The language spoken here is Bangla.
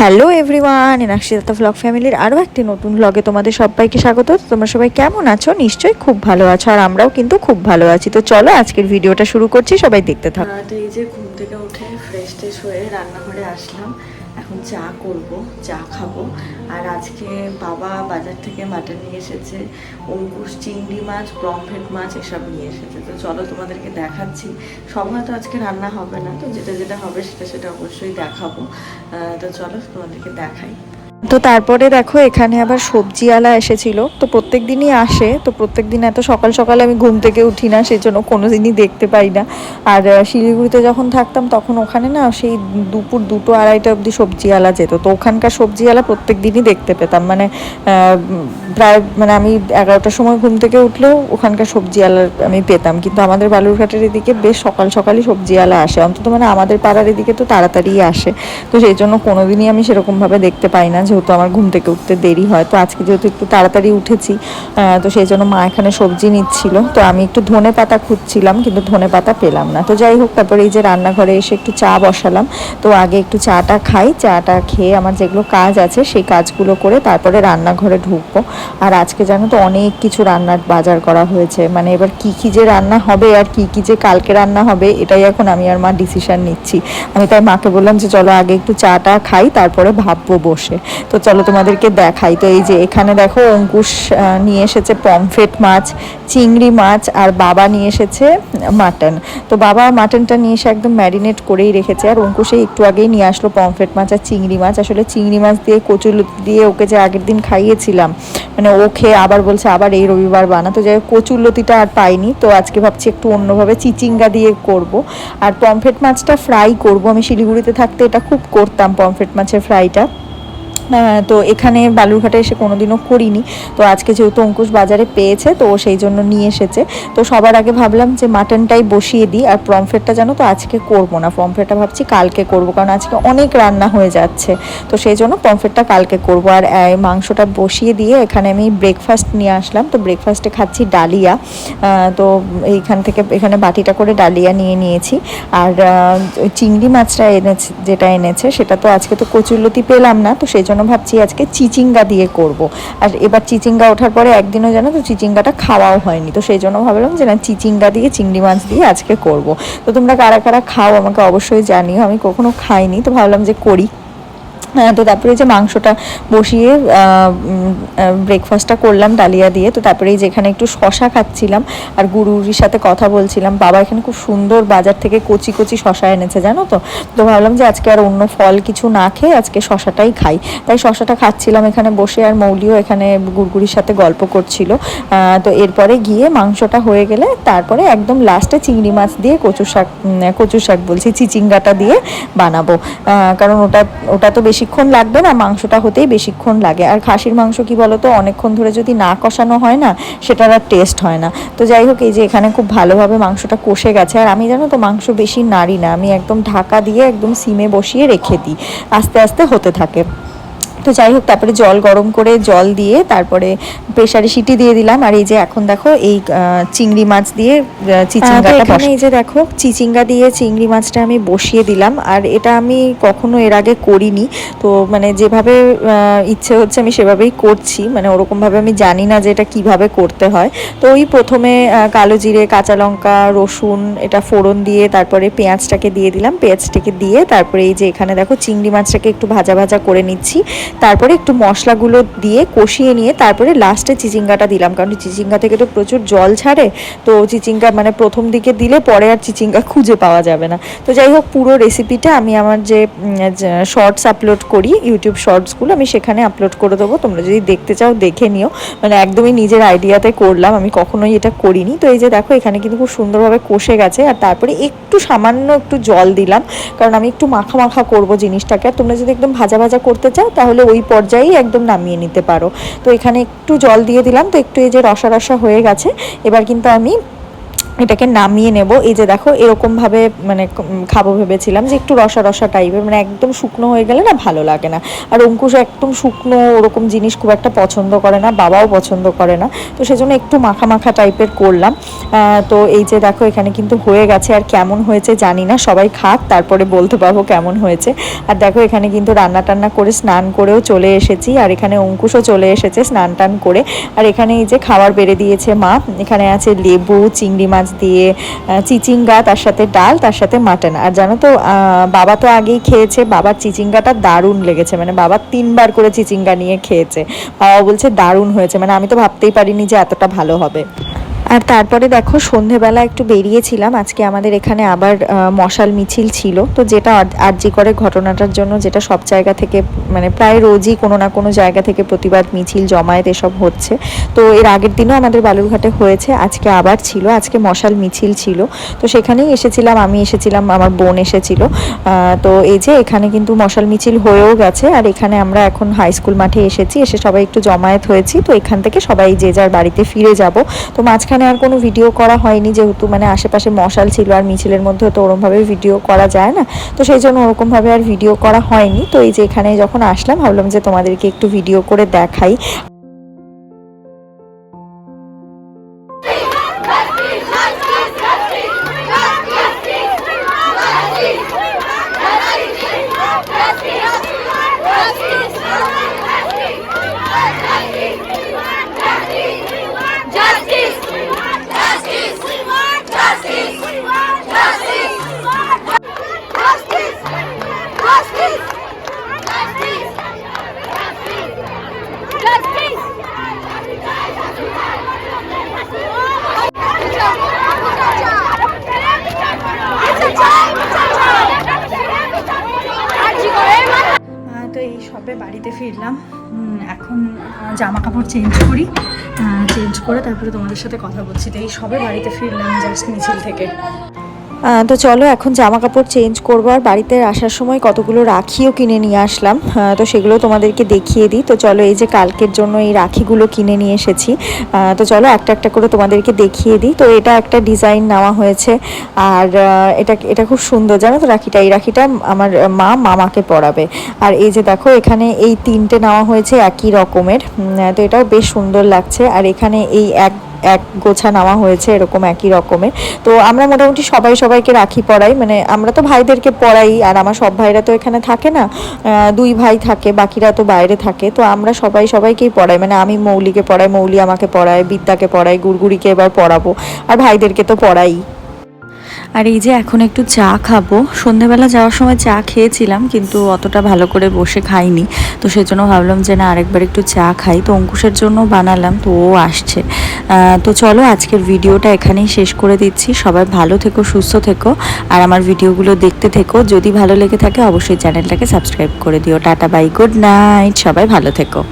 হ্যালো এভরিওয়ান এনাক্ষিতা ব্লগ ফ্যামিলির আরও একটি নতুন ব্লগে তোমাদের সবাইকে স্বাগত। তোমরা সবাই কেমন আছো? নিশ্চয়ই খুব ভালো আছো আর আমরাও কিন্তু খুব ভালো আছি। তো চলো আজকের ভিডিওটা শুরু করছি, সবাই দেখতে থাকো। এই যে ঘুম থেকে উঠে ফ্রেশ ট্রেশ হয়ে রান্নাঘরে আসলাম। চা করব, চা খাব। আর আজকে বাবা বাজার থেকে মাটন নিয়ে এসেছে অঙ্কুশ চিংড়ি মাছ প্রমফেট মাছ এসব নিয়ে এসেছে। তো চলো তোমাদেরকে দেখাচ্ছি। সব হয়তো আজকে রান্না হবে না, তো যেটা যেটা হবে সেটা সেটা অবশ্যই দেখাবো। তো চলো তোমাদেরকে দেখাই। তো তারপরে দেখো, এখানে আবার সবজিওয়ালা এসেছিল। তো প্রত্যেক দিনই আসে, তো প্রত্যেক দিন এত সকাল সকাল আমি ঘুম থেকে উঠি না সেই জন্য কোনো দিনই দেখতে পাই না। আর শিলিগুড়িতে যখন থাকতাম, তখন ওখানে না সেই দুপুর দুটো আড়াইটা অবধি সবজিওয়ালা যেত। তো ওখানকার সবজিওয়ালা প্রত্যেক দিনই দেখতে পেতাম। মানে প্রায় মানে আমি এগারোটার সময় ঘুম থেকে উঠলেও ওখানকার সবজিওয়ালা আমি পেতাম। কিন্তু আমাদের বালুরঘাটের এদিকে বেশ সকাল সকালই সবজিওয়ালা আসে। অন্তত মানে আমাদের পাড়ার এদিকে তো তাড়াতাড়ি আসে। তো সেই জন্য কোনোদিনই আমি সেরকমভাবে দেখতে পাই না যেহেতু আমার ঘুম থেকে উঠতে দেরি হয়, তো আজকে যেহেতু একটু তাড়াতাড়ি উঠেছি তো সেই জন্য মা এখানে সবজি নিচ্ছিল। তো আমি একটু ধনে পাতা খুঁজছিলাম, কিন্তু ধনে পাতা পেলাম না। তো যাই হোক, তারপরে এই যে রান্নাঘরে এসে একটু চা বসালাম। তো আগে একটু চাটা খাই, চাটা খেয়ে আমার যেগুলো কাজ আছে সেই কাজগুলো করে তারপরে রান্নাঘরে ঢুকবো। আর আজকে জানো তো অনেক কিছু রান্নার বাজার করা হয়েছে। মানে এবার কি কি যে রান্না হবে আর কি কি যে কালকে রান্না হবে, এটাই এখন আমি আর মা ডিসিশন নিচ্ছি। আমি তাই মাকে বললাম যে, চলো আগে একটু চাটা খাই, তারপরে ভাববো বসে। তো চলো তোমাদেরকে দেখাই। তো এই যে এখানে দেখো অঙ্কুশ নিয়ে এসেছে পমফ্রেট মাছ, চিংড়ি মাছ আর বাবা নিয়ে এসেছে মাটন। তো বাবা মাটনটা নিয়ে এসে একদম ম্যারিনেট করেই রেখেছে। আর অঙ্কুশে একটু আগেই নিয়ে আসলো পমফ্রেট মাছ আর চিংড়ি মাছ। আসলে চিংড়ি মাছ দিয়ে কচুলতি দিয়ে ওকে যে আগের দিন খাইয়েছিলাম মানে ও খেয়ে আবার বলছে আবার এই রবিবার বানা। তো যাই কচুরলতিটা আর পাইনি। তো আজকে ভাবছি একটু অন্যভাবে চিচিঙ্গা দিয়ে করব। আর পমফ্রেট মাছটা ফ্রাই করব। আমি শিলিগুড়িতে থাকতে এটা খুব করতাম পমফ্রেট মাছের ফ্রাইটা। তো এখানে বালুরঘাটে এসে কোনোদিনও করিনি। তো আজকে যেহেতু অঙ্কুশ বাজারে পেয়েছে, তো সেই জন্য নিয়ে এসেছে। তো সবার আগে ভাবলাম যে মাটনটাই বসিয়ে দিই, আর পমফ্রেটটা জানো তো আজকে করব না। পমফ্রেটটা ভাবছি কালকে করব, কারণ আজকে অনেক রান্না হয়ে যাচ্ছে। তো সেই জন্য পমফ্রেটটা কালকে করব। আর মাংসটা বসিয়ে দিয়ে এখানে আমি ব্রেকফাস্ট নিয়ে আসলাম। তো ব্রেকফাস্টে খাচ্ছি ডালিয়া। তো এইখান থেকে এখানে বাটিটা করে ডালিয়া নিয়ে নিয়েছি। আর চিংড়ি মাছটা এনেছে, যেটা এনেছে, সেটা তো আজকে তো কচুরলতি পেলাম না, তো সেই জন্য ভাবছি আজকে চিচিঙ্গা দিয়ে করব। আর এবার চিচিঙ্গা ওঠার পরে একদিনও জানো তো চিচিঙ্গাটা খাওয়াও হয়নি। তো সেই জন্য ভাবলাম যে না, চিচিঙ্গা দিয়ে, চিংড়ি মাছ দিয়ে আজকে করব। তো তোমরা কারা কারা খাও আমাকে অবশ্যই জানিও। আমি কখনো খাইনি, তো ভাবলাম যে করি। তো তারপরে যে মাংসটা বসিয়ে ব্রেকফাস্টটা করলাম ডালিয়া দিয়ে, তো তারপরে এই যেখানে একটু শশা খাচ্ছিলাম আর গুরুরির সাথে কথা বলছিলাম। বাবা এখানে খুব সুন্দর বাজার থেকে কচি কচি শশা এনেছে, জানো তো? তো ভাবলাম যে আজকে আর অন্য ফল কিছু না খেয়ে আজকে শশাটাই খাই। তাই শশাটা খাচ্ছিলাম এখানে বসে আর মৌলিও এখানে গুড়গুড়ির সাথে গল্প করছিল। তো এরপরে গিয়ে মাংসটা হয়ে গেলে তারপরে একদম লাস্টে চিংড়ি মাছ দিয়ে কচু শাক কচু শাক বলছি, চিচিঙ্গাটা দিয়ে বানাবো। কারণ ওটা ওটা তো বেশিক্ষণ লাগবে না, মাংসটা হতেই বেশিক্ষণ লাগে। আর খাসির মাংস কি বলতো, অনেকক্ষণ ধরে যদি না কষানো হয় না, সেটার আর টেস্ট হয় না। তো যাই হোক, এই যে এখানে খুব ভালোভাবে মাংসটা কষে গেছে। আর আমি জানো তো, মাংস বেশি নাড়ি না। আমি একদম ঢাকা দিয়ে একদম সিমে বসিয়ে রেখে দিই। আস্তে আস্তে হতে থাকে। তো যাই হোক তারপরে জল গরম করে জল দিয়ে তারপরে প্রেসারে সিটি দিয়ে দিলাম। আর এই যে এখন দেখো এই চিংড়ি মাছ দিয়ে চিচিঙ্গাটা এখানে এই যে দেখো চিচিঙ্গা দিয়ে চিংড়ি মাছটা আমি বসিয়ে দিলাম। আর এটা আমি কখনো এর আগে করিনি। তো মানে যেভাবে ইচ্ছে হচ্ছে আমি সেভাবেই করছি। মানে ওরকমভাবে আমি জানি না যে এটা কীভাবে করতে হয়। তো ওই প্রথমে কালো জিরে কাঁচা লঙ্কা রসুন এটা ফোড়ন দিয়ে তারপরে পেঁয়াজটাকে দিয়ে দিলাম। পেঁয়াজটাকে দিয়ে তারপরে এই যে এখানে দেখো চিংড়ি মাছটাকে একটু ভাজা ভাজা করে নিচ্ছি। তারপরে একটু মশলাগুলো দিয়ে কষিয়ে নিয়ে তারপরে লাস্টে চিচিঙ্গাটা দিলাম। কারণ চিচিঙ্গা থেকে তো প্রচুর জল ছাড়ে, তো চিচিঙ্গা মানে প্রথম দিকে দিলে পরে আর চিচিঙ্গা খুঁজে পাওয়া যাবে না। তো যাই হোক, পুরো রেসিপিটা আমি আমার যে শর্টস আপলোড করি ইউটিউব শর্টসগুলো আমি সেখানে আপলোড করে দেবো। তোমরা যদি দেখতে চাও, দেখে নিও। মানে একদমই নিজের আইডিয়াতে করলাম, আমি কখনোই এটা করিনি। তো এই যে দেখো, এখানে কিন্তু খুব সুন্দরভাবে কষে গেছে। আর তারপরে একটু সামান্য একটু জল দিলাম। কারণ আমি একটু মাখা মাখা করব জিনিসটাকে। আর তোমরা যদি একদম ভাজা ভাজা করতে চাও, তাহলে ওই পর্যায়েই একদম নামিয়ে নিতে পারো। তো এখানে একটু জল দিয়ে দিলাম, তো একটু এই যে রসা রসা হয়ে গেছে। এবার কিন্তু আমি এটাকে নামিয়ে নেব। এই যে দেখো এরকম ভাবে মানে খাব ভেবেছিলাম যে একটু রসা রসা টাইপের মানে একদম শুকনো হয়ে গেলে না ভালো লাগে না। আর অঙ্কুশ একদম শুকনো, ওরকম জিনিস খুব একটা পছন্দ করে না, বাবাও পছন্দ করে না। তো সেজন্য একটু মাখা মাখা টাইপের করলাম। তো এই যে দেখো, এখানে কিন্তু হয়ে গেছে। আর কেমন হয়েছে জানি না, সবাই খাক, তারপরে বলতে পারব কেমন হয়েছে। আর দেখো, এখানে কিন্তু রান্না টান্না করে স্নান করেও চলে এসেছি। আর এখানে অঙ্কুশও চলে এসেছে স্নান টান করে। আর এখানে এই যে খাবার বেড়ে দিয়েছে মা, এখানে আছে লেবু, চিংড়ি মাছ দিয়ে আহ, চিচিঙ্গা তার সাথে ডাল তার সাথে মাটন। আর জানো তো বাবা তো আগেই খেয়েছে বাবার চিচিঙ্গাটা দারুণ লেগেছে। মানে বাবা তিনবার করে চিচিঙ্গা নিয়ে খেয়েছে। বাবা বলছে দারুণ হয়েছে। মানে আমি তো ভাবতেই পারিনি যে এতটা ভালো হবে। আর তারপরে দেখো, সন্ধেবেলা একটু বেরিয়েছিলাম। আজকে আমাদের এখানে আবার মশাল মিছিল ছিল। তো যেটা আর- আরজি করে ঘটনাটার জন্য, যেটা সব জায়গা থেকে মানে প্রায় রোজই কোনো না কোনো জায়গা থেকে প্রতিবাদ, মিছিল, জমায়েত এসব হচ্ছে। তো এর আগের দিনও আমাদের বালুরঘাটে হয়েছে, আজকে আবার ছিল। আজকে মশাল মিছিল ছিল। তো সেখানেই এসেছিলাম, আমি এসেছিলাম, আমার বোন এসেছিল। তো এই যে এখানে কিন্তু মশাল মিছিল হয়েও গেছে। আর এখানে আমরা এখন হাই স্কুল মাঠে এসেছি, এসে সবাই একটু জমায়েত হয়েছি। তো এখান থেকে সবাই যে যার বাড়িতে ফিরে যাব। তো মাঝখানে আর কোনো ভিডিও করা হয়নি যেহেতু মানে আশেপাশে মশাল ছিল আর মিছিলের মধ্যে তো ওরমভাবে ভিডিও করা যায় না। তো সেই জন্য ওরকমভাবে আর ভিডিও করা হয়নি। তো এই যে এখানে যখন আসলাম, ভাবলাম যে তোমাদেরকে একটু ভিডিও করে দেখাই। তো এই সবে বাড়িতে ফিরলাম। এখন জামা কাপড় চেঞ্জ করি। চেঞ্জ করে তারপরে তোমাদের সাথে কথা বলছি। তো এই সবে বাড়িতে ফিরলাম জাস্ট মিছিল থেকে। তো চলো, এখন জামা কাপড় চেঞ্জ করব আর বাড়িতে আসার সময় কতগুলো রাখিও কিনে নিয়ে আসলাম। তো সেগুলো তোমাদেরকে দেখিয়ে দিই। তো চলো, এই যে কালকের জন্য এই রাখিগুলো কিনে নিয়ে এসেছি। তো চলো, একটা একটা করে তোমাদেরকে দেখিয়ে দিই। তো এটা একটা ডিজাইন নেওয়া হয়েছে। আর এটা এটা খুব সুন্দর। জানো তো রাখিটা? এই রাখিটা আমার মা মামাকে পরাবে। আর এই যে দেখো, এখানে এই তিনটে নেওয়া হয়েছে একই রকমের। তো এটাও বেশ সুন্দর লাগছে। আর এখানে এই এক এক গোছা নেওয়া হয়েছে এরকম একই রকমের। তো আমরা মোটামুটি সবাই সবাইকে রাখি পড়াই। মানে আমরা তো ভাইদেরকে পড়াই, আর আমার সব ভাইরা তো এখানে থাকে না। দুই ভাই থাকে, বাকিরা তো বাইরে থাকে। তো আমরা সবাই সবাইকেই পড়াই। মানে আমি মৌলিকে পড়াই, মৌলি আমাকে পড়ায়, বিদ্যাকে পড়াই, গুড়গুড়িকে এবার পড়াবো। আর ভাইদেরকে তো পড়াই। আর এই যে এখন একটু চা খাব। সন্ধেবেলা যাওয়ার সময় চা খেয়েছিলাম, কিন্তু অতটা ভালো করে বসে খাইনি। তো সেই জন্য ভাবলাম যে না, আরেকবার একটু চা খাই। তো অঙ্কুশের জন্য বানালাম, তো ও আসছে। তো চলো আজকের ভিডিওটা এখানেই শেষ করে দিচ্ছি। সবাই ভালো থেকো, সুস্থ থেকো, আর আমার ভিডিওগুলো দেখতে থেকো। যদি ভালো লেগে থাকে, অবশ্যই চ্যানেলটাকে সাবস্ক্রাইব করে দিও। Tata, bye, good night. সবাই ভালো থেকো।